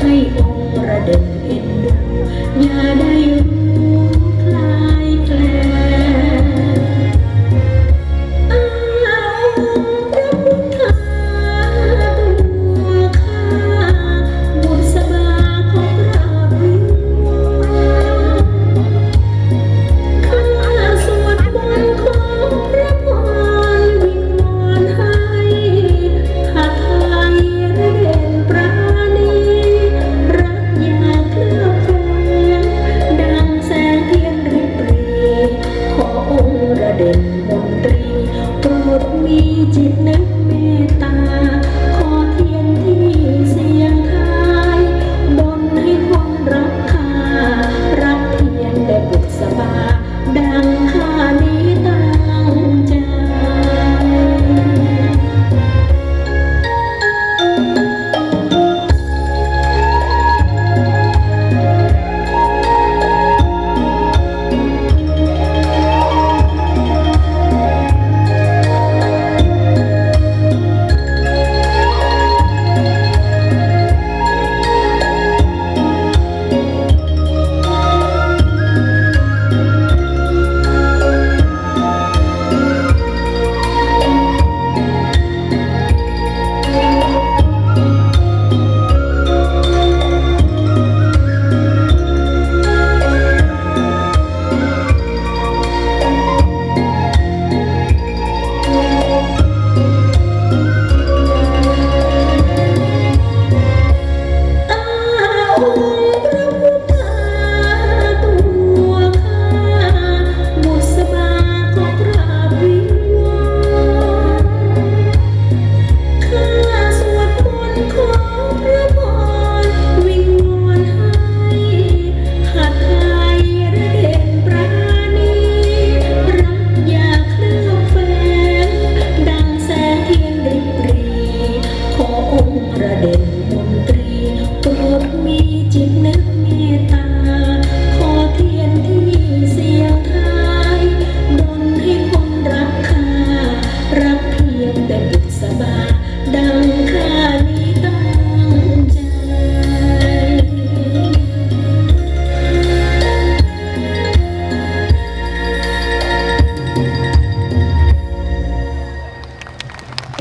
ให้องค์ระดึงีจิตนึก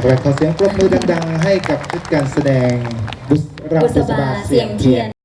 เราขอเสียงปรบมือดังๆ ให้กับชุดการแสดงบุษราบุษบาเสียงเทียน